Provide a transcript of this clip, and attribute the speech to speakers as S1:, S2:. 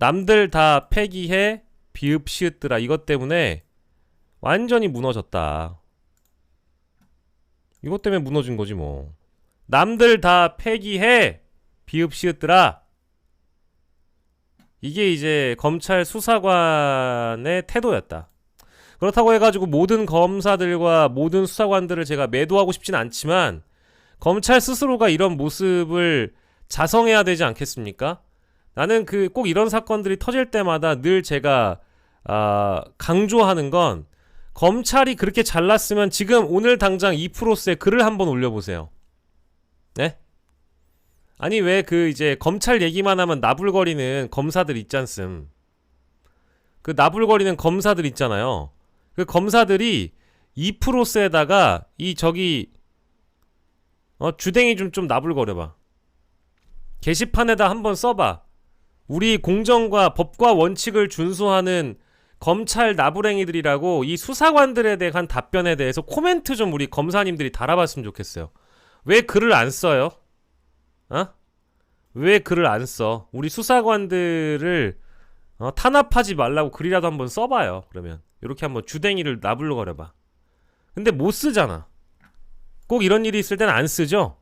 S1: 남들 다 폐기해 비읍 시읒들아 이것 때문에 완전히 무너졌다. 이것 때문에 무너진 거지 뭐. 남들 다 폐기해 비읍 시읒들아. 이게 이제 검찰 수사관의 태도였다. 그렇다고 해가지고 모든 검사들과 모든 수사관들을 제가 매도하고 싶진 않지만 검찰 스스로가 이런 모습을 자성해야 되지 않겠습니까? 나는 그 꼭 이런 사건들이 터질 때마다 늘 제가 아, 강조하는 건 검찰이 그렇게 잘났으면 지금 오늘 당장 2%세 글을 한번 올려보세요. 네? 아니 왜 그 이제 검찰 얘기만 하면 나불거리는 검사들 있지 않음. 그 나불거리는 검사들 있잖아요. 그 검사들이 2%세에다가 이 저기 어 주댕이 좀 좀 나불거려봐. 게시판에다 한번 써봐. 우리 공정과 법과 원칙을 준수하는 검찰 나부랭이들이라고 이 수사관들에 대한 답변에 대해서 코멘트 좀 우리 검사님들이 달아봤으면 좋겠어요. 왜 글을 안 써요? 어? 왜 글을 안 써? 우리 수사관들을 어, 탄압하지 말라고 글이라도 한번 써봐요. 그러면 이렇게 한번 주댕이를 나불거려봐. 근데 못 쓰잖아. 꼭 이런 일이 있을 때는 안 쓰죠.